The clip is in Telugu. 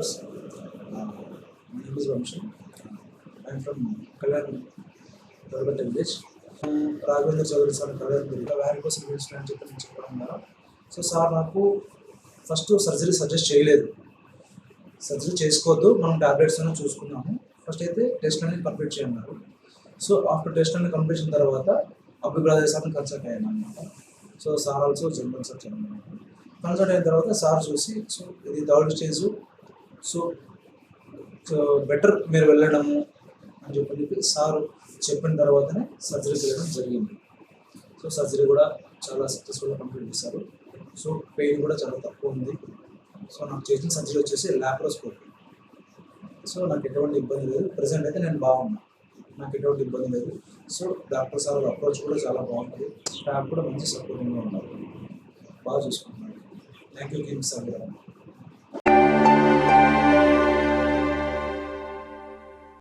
viewers. Uh, um, my name is Vamshan. I am Raghavendra Chowdary sir Kalyan వారి కోసం పిలిచిన అని చెప్పి నేను చెప్పడం సో సార్ నాకు ఫస్ట్ సర్జరీ సజెస్ట్ చేయలేదు. సర్జరీ చేసుకోవద్దు. మనం ట్యాబ్లెట్స్ అయినా చూసుకున్నాము. ఫస్ట్ అయితే టెస్ట్ అనేది కంప్లీట్ చేయన్నారు సో ఆఫ్టర్ టెస్ట్ అనేది కంప్లీట్ చేసిన తర్వాత అబ్బి బ్రదర్ సార్ని కన్సల్ట్ అయ్యాను అనమాట so sir also general sir consult అయిన తర్వాత సార్ చూసి సో ఇది third stage. So so better మీరు వెళ్ళడము అని చెప్పి చెప్పి సార్ చెప్పిన తర్వాతనే సర్జరీ చేయడం జరిగింది. సో సర్జరీ కూడా చాలా సక్సెస్ఫుల్గా కంప్లీట్ చేశారు. సో పెయిన్ కూడా చాలా తక్కువ ఉంది. సో నాకు చేసిన సర్జరీ వచ్చేసి ల్యాప్రోస్కోపీ సో నాకు ఎటువంటి ఇబ్బంది లేదు. ప్రజెంట్ అయితే నేను బాగున్నా. నాకు ఎటువంటి ఇబ్బంది లేదు. సో డాక్టర్ సార్ అప్రోచ్ కూడా చాలా బాగుంటుంది స్టాఫ్ కూడా మంచి సపోర్టింగ్గా ఉన్నారు. బాగా చూసుకుంటున్నారు థ్యాంక్ యూ కిమ్స్ సార్